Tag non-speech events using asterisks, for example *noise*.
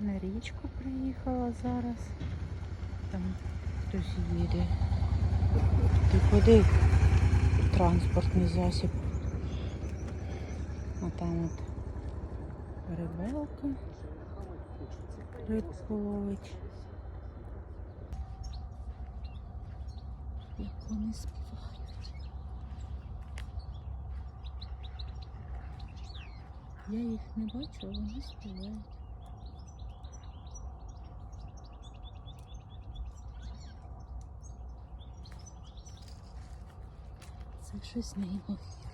На річку приїхала зараз. Там хтось їде. Ти куди? Транспортний засіб. А там от рибалка. Рибку ловить. Як вони співають. Я їх не бачу, а вони співають. Citrus Maple. *laughs*